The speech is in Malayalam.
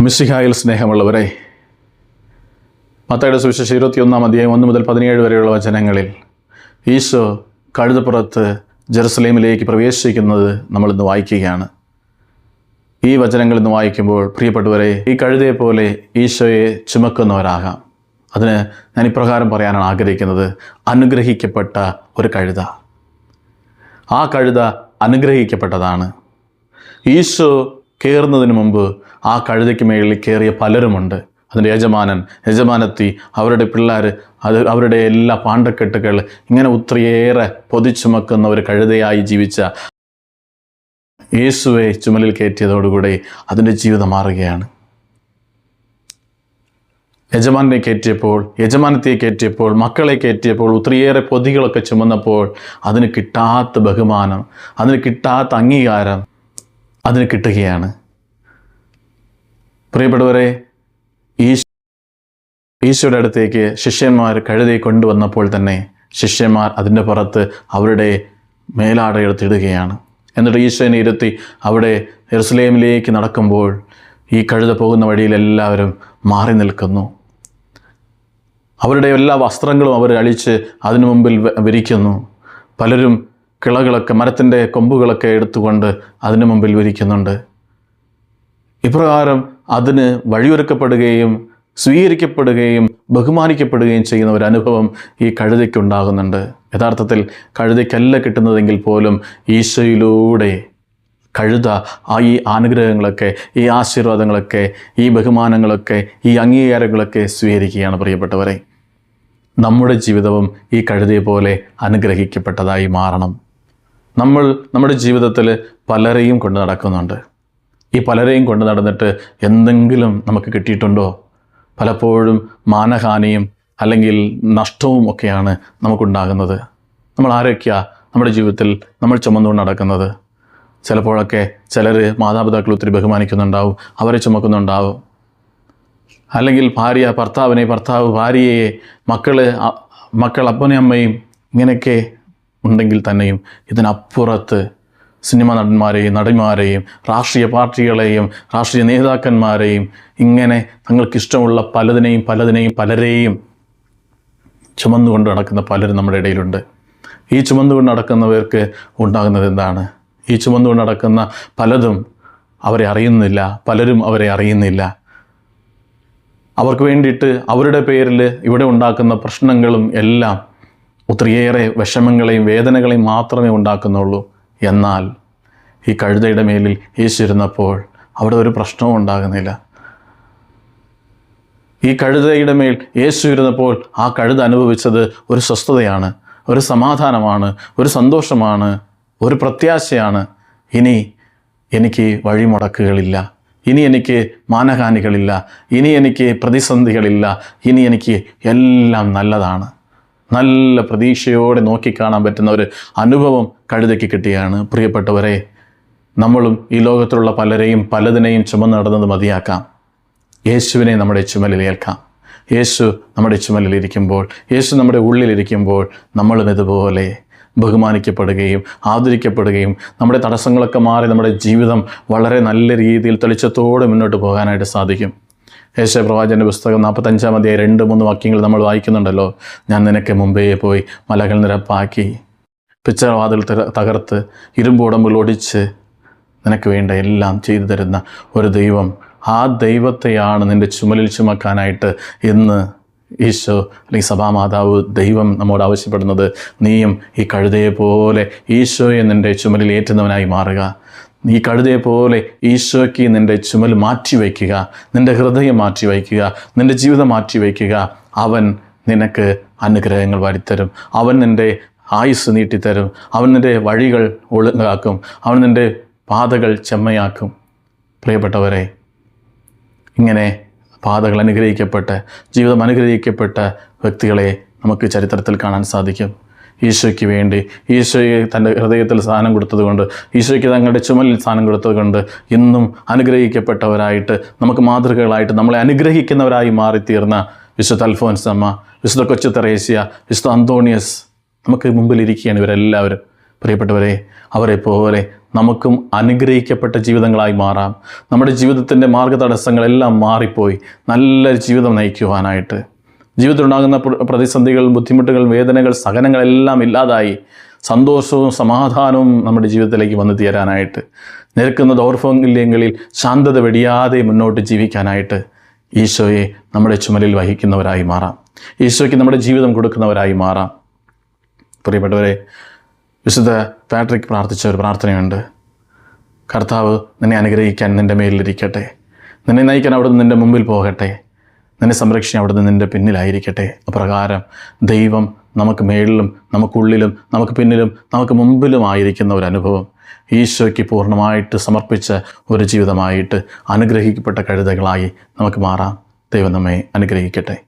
മിസ്സിഹായിൽ സ്നേഹമുള്ളവരെ മത്തയുടെ സുവിശേഷം ഇരുപത്തിയൊന്നാം അധ്യായം ഒന്ന് മുതൽ പതിനേഴ് വരെയുള്ള വചനങ്ങളിൽ ഈശോ കഴുതപ്പുറത്ത് ജെറുസലേമിലേക്ക് പ്രവേശിക്കുന്നത് നമ്മളിന്ന് വായിക്കുകയാണ്. ഈ വചനങ്ങൾ ഇന്ന് വായിക്കുമ്പോൾ പ്രിയപ്പെട്ടവരെ ഈ കഴുതയെ പോലെ ഈശോയെ ചുമക്കുന്നവരാകാം. അതിന് ഞാൻ ഇപ്രകാരം പറയാനാണ് ആഗ്രഹിക്കുന്നത്. അനുഗ്രഹിക്കപ്പെട്ട ഒരു കഴുത. ആ കഴുത അനുഗ്രഹിക്കപ്പെട്ടതാണ്. ഈശോ കയറുന്നതിന് മുമ്പ് ആ കഴുതയ്ക്ക് മേളിൽ കയറിയ പലരുമുണ്ട്. അതിന്റെ യജമാനൻ യജമാനത്തി അവരുടെ പിള്ളേർ അത് അവരുടെ എല്ലാ പാണ്ടക്കെട്ടുകൾ ഇങ്ങനെ ഒത്തിരിയേറെ പൊതിച്ചുമക്കുന്ന ഒരു കഴുതയായി ജീവിച്ച യേശുവെ ചുമലിൽ കയറ്റിയതോടുകൂടി അതിന്റെ ജീവിതം മാറുകയാണ്. യജമാനെ കയറ്റിയപ്പോൾ യജമാനത്തെ കയറ്റിയപ്പോൾ മക്കളെ കയറ്റിയപ്പോൾ ഒത്തിരിയേറെ പൊതികളൊക്കെ ചുമന്നപ്പോൾ അതിന് കിട്ടാത്ത ബഹുമാനം അതിന് കിട്ടാത്ത അംഗീകാരം അതിന് കിട്ടുകയാണ്. പ്രിയപ്പെട്ടവരെ ഈശോ ഈശോയുടെ അടുത്തേക്ക് ശിഷ്യന്മാർ കഴുതി കൊണ്ടുവന്നപ്പോൾ തന്നെ ശിഷ്യന്മാർ അതിന്റെ പുറത്ത് അവരുടെ മേലാടയെടുത്തിടുകയാണ് എന്നിട്ട് ഈശോനെ ഇരുത്തി അവിടെ എറുസലേമിലേക്ക് നടക്കുമ്പോൾ ഈ കഴുത പോകുന്ന വഴിയിൽ എല്ലാവരും മാറി നിൽക്കുന്നു. അവരുടെ എല്ലാ വസ്ത്രങ്ങളും അവർ അഴിച്ച് അതിനു മുമ്പിൽ വിരിക്കുന്നു. പലരും കിളകളൊക്കെ മരത്തിന്റെ കൊമ്പുകളൊക്കെ എടുത്തുകൊണ്ട് അതിനു മുമ്പിൽ വിരിക്കുന്നുണ്ട്. ഇപ്രകാരം അതിന് വഴിയൊരുക്കപ്പെടുകയും സ്വീകരിക്കപ്പെടുകയും ബഹുമാനിക്കപ്പെടുകയും ചെയ്യുന്ന ഒരു അനുഭവം ഈ കഴുതയ്ക്കുണ്ടാകുന്നുണ്ട്. യഥാർത്ഥത്തിൽ കഴുതയ്ക്കല്ല കിട്ടുന്നതെങ്കിൽ പോലും ഈശോയിലൂടെ കഴുത ആ ഈ അനുഗ്രഹങ്ങളൊക്കെ ഈ ആശീർവാദങ്ങളൊക്കെ ഈ ബഹുമാനങ്ങളൊക്കെ ഈ അംഗീകാരങ്ങളൊക്കെ സ്വീകരിക്കുകയാണ് പ്രിയപ്പെട്ടവരെ. നമ്മുടെ ജീവിതവും ഈ കഴുതയെ പോലെ അനുഗ്രഹിക്കപ്പെട്ടതായി മാറണം. നമ്മൾ നമ്മുടെ ജീവിതത്തിൽ പലരെയും കൊണ്ട് നടക്കുന്നുണ്ട്. ഈ പലരെയും കൊണ്ട് നടന്നിട്ട് എന്തെങ്കിലും നമുക്ക് കിട്ടിയിട്ടുണ്ടോ? പലപ്പോഴും മാനഹാനിയും അല്ലെങ്കിൽ നഷ്ടവും ഒക്കെയാണ് നമുക്കുണ്ടാകുന്നത്. നമ്മൾ ആരൊക്കെയാണ് നമ്മുടെ ജീവിതത്തിൽ നമ്മൾ ചുമന്നുകൊണ്ട് നടക്കുന്നത്? ചിലപ്പോഴൊക്കെ ചിലർ മാതാപിതാക്കൾ ഒത്തിരി ബഹുമാനിക്കുന്നുണ്ടാവും അവരെ ചുമക്കുന്നുണ്ടാവും. അല്ലെങ്കിൽ ഭാര്യ ഭർത്താവിനെ ഭർത്താവ് ഭാര്യയെ മക്കൾ മക്കൾ അപ്പനെയും അമ്മയും ഇങ്ങനെയൊക്കെ ഉണ്ടെങ്കിൽ തന്നെയും ഇതിനപ്പുറത്ത് സിനിമ നടന്മാരെയും നടിമാരെയും രാഷ്ട്രീയ പാർട്ടികളെയും രാഷ്ട്രീയ നേതാക്കന്മാരെയും ഇങ്ങനെ തങ്ങൾക്കിഷ്ടമുള്ള പലതിനെയും പലതിനെയും പലരെയും ചുമന്നുകൊണ്ട് നടക്കുന്ന പലരും നമ്മുടെ ഇടയിലുണ്ട്. ഈ ചുമന്നുകൊണ്ട് നടക്കുന്നവർക്ക് ഉണ്ടാകുന്നത് എന്താണ്? ഈ ചുമന്നുകൊണ്ട് നടക്കുന്ന പലതും അവരെ അറിയുന്നില്ല പലരും അവരെ അറിയുന്നില്ല. അവർക്ക് വേണ്ടിയിട്ട് അവരുടെ പേരിൽ ഇവിടെ ഉണ്ടാക്കുന്ന പ്രശ്നങ്ങളും എല്ലാം ഒത്തിരിയേറെ വിഷമങ്ങളെയും വേദനകളെയും മാത്രമേ ഉണ്ടാക്കുന്നുള്ളൂ. എന്നാൽ ഈ കഴുതയുടെ മേലിൽ യേശു ഇരുന്നപ്പോൾ അവിടെ ഒരു പ്രശ്നവും ഉണ്ടാകുന്നില്ല. ഈ കഴുതയുടെ മേൽ യേശു ഇരുന്നപ്പോൾ ആ കഴുത അനുഭവിച്ചത് ഒരു സ്വസ്ഥതയാണ് ഒരു സമാധാനമാണ് ഒരു സന്തോഷമാണ് ഒരു പ്രത്യാശയാണ്. ഇനി എനിക്ക് വഴിമുടക്കുകളില്ല ഇനി എനിക്ക് മാനഹാനികളില്ല ഇനി എനിക്ക് പ്രതിസന്ധികളില്ല ഇനി എനിക്ക് എല്ലാം നല്ലതാണ്. നല്ല പ്രതീക്ഷയോടെ നോക്കിക്കാണാൻ പറ്റുന്ന ഒരു അനുഭവം കഴുതയ്ക്ക് കിട്ടിയാണ്. പ്രിയപ്പെട്ടവരെ നമ്മളും ഈ ലോകത്തിലുള്ള പലരെയും പലതിനെയും ചുമന്ന് നടന്നത് മതിയാക്കാം. യേശുവിനെ നമ്മുടെ ചുമലിൽ ഏൽക്കാം. യേശു നമ്മുടെ ചുമലിൽ ഇരിക്കുമ്പോൾ യേശു നമ്മുടെ ഉള്ളിലിരിക്കുമ്പോൾ നമ്മളും ഇതുപോലെ ബഹുമാനിക്കപ്പെടുകയും ആദരിക്കപ്പെടുകയും നമ്മുടെ തടസ്സങ്ങളൊക്കെ മാറി നമ്മുടെ ജീവിതം വളരെ നല്ല രീതിയിൽ തെളിച്ചത്തോടെ മുന്നോട്ട് പോകാനായിട്ട് സാധിക്കും. യേശയ പ്രവാചന്റെ പുസ്തകം നാൽപ്പത്തഞ്ചാം അധ്യായം രണ്ട് മൂന്ന് വാക്യങ്ങൾ നമ്മൾ വായിക്കുന്നുണ്ടല്ലോ. ഞാൻ നിനക്ക് മുമ്പേ പോയി മലകൾ നിരപ്പാക്കി പിച്ചവാതിൽ തക- തകർത്ത് ഇരുമ്പുടമ്പിൽ ഒടിച്ച് നിനക്ക് വേണ്ട എല്ലാം ചെയ്തു തരുന്ന ഒരു ദൈവം. ആ ദൈവത്തെയാണ് നിന്റെ ചുമലിൽ ചുമക്കാനായിട്ട് ഇന്ന് ഈശോ അല്ലെങ്കിൽ സഭാമാതാവ് ദൈവം നമ്മോട് ആവശ്യപ്പെടുന്നത്. നീയും ഈ കഴുതയെ പോലെ ഈശോയെ നിന്റെ ചുമലിൽ ഏറ്റുന്നവനായി മാറുക. നീ കഴുതയെ പോലെ ഈശോയ്ക്ക് നിന്റെ ചുമൽ മാറ്റിവെക്കുക നിന്റെ ഹൃദയം മാറ്റിവെക്കുക നിന്റെ ജീവിതം മാറ്റിവെക്കുക അവൻ നിനക്ക് അനുഗ്രഹങ്ങൾ വരുത്തരും. അവൻ നിന്റെ ആയുസ് നീട്ടിത്തരും. അവൻ നിന്റെ വഴികൾ ഒളുങ്ങാക്കും അവൻ നിന്റെ പാതകൾ ചെമ്മയാക്കും. പ്രിയപ്പെട്ടവരെ ഇങ്ങനെ പാതകൾ അനുഗ്രഹിക്കപ്പെട്ട് ജീവിതം അനുഗ്രഹിക്കപ്പെട്ട വ്യക്തികളെ നമുക്ക് ചരിത്രത്തിൽ കാണാൻ സാധിക്കും. ഈശോയ്ക്ക് വേണ്ടി. ഈശോയെ തന്റെ ഹൃദയത്തിൽ സ്ഥാനം കൊടുത്തതുകൊണ്ട് ഈശോയ്ക്ക് തങ്ങളുടെ ചുമലിൽ സ്ഥാനം കൊടുത്തതുകൊണ്ട് ഇന്നും അനുഗ്രഹിക്കപ്പെട്ടവരായിട്ട് നമുക്ക് മാതൃകകളായിട്ട് നമ്മളെ അനുഗ്രഹിക്കുന്നവരായി മാറിത്തീർന്ന വിശുദ്ധ അൽഫോൻസ് അമ്മ വിശുദ്ധ കൊച്ചു തെറേസ്യ വിശുദ്ധ അന്തോണിയസ് നമുക്ക് മുമ്പിലിരിക്കുകയാണ് ഇവരെല്ലാവരും. പ്രിയപ്പെട്ടവരെ അവരെ പോലെ നമുക്കും അനുഗ്രഹിക്കപ്പെട്ട ജീവിതങ്ങളായി മാറാം. നമ്മുടെ ജീവിതത്തിന്റെ മാർഗതടസ്സങ്ങളെല്ലാം മാറിപ്പോയി. നല്ലൊരു ജീവിതം നയിക്കുവാനായിട്ട്. ജീവിതത്തിലുണ്ടാകുന്ന പ്ര- പ്രതിസന്ധികൾ ബുദ്ധിമുട്ടുകൾ വേദനകൾ സഹനങ്ങളെല്ലാം ഇല്ലാതായി സന്തോഷവും സമാധാനവും നമ്മുടെ ജീവിതത്തിലേക്ക് വന്നു തീരാനായിട്ട് നിരക്കുന്ന ദൗർഭംഗങ്ങളിൽ ശാന്തത വെടിയാതെ മുന്നോട്ട് ജീവിക്കാനായിട്ട് ഈശോയെ നമ്മുടെ ചുമലിൽ വഹിക്കുന്നവരായി മാറാം. ഈശോയ്ക്ക് നമ്മുടെ ജീവിതം കൊടുക്കുന്നവരായി മാറാം. പ്രിയപ്പെട്ടവരെ വിശുദ്ധ പാട്രിക് പ്രാർത്ഥിച്ച ഒരു പ്രാർത്ഥനയുണ്ട്. കർത്താവ് നിന്നെ അനുഗ്രഹിക്കാൻ നിന്റെ മേലിരിക്കട്ടെ. നിന്നെ നയിക്കാൻ അവിടുന്ന് നിന്റെ മുമ്പിൽ പോകട്ടെ. നിന്നെ സംരക്ഷിച്ച് അവിടുന്ന് നിന്റെ പിന്നിലായിരിക്കട്ടെ. അപ്രകാരം ദൈവം നമുക്ക് മേളിലും നമുക്കുള്ളിലും നമുക്ക് പിന്നിലും നമുക്ക് മുമ്പിലും ആയിരിക്കുന്ന ഒരു അനുഭവം ഈശോയ്ക്ക് പൂർണമായിട്ട് സമർപ്പിച്ച ഒരു ജീവിതമായിട്ട് അനുഗ്രഹിക്കപ്പെട്ട കഴുതകളായി നമുക്ക് മാറാം. ദൈവം നമ്മെ അനുഗ്രഹിക്കട്ടെ.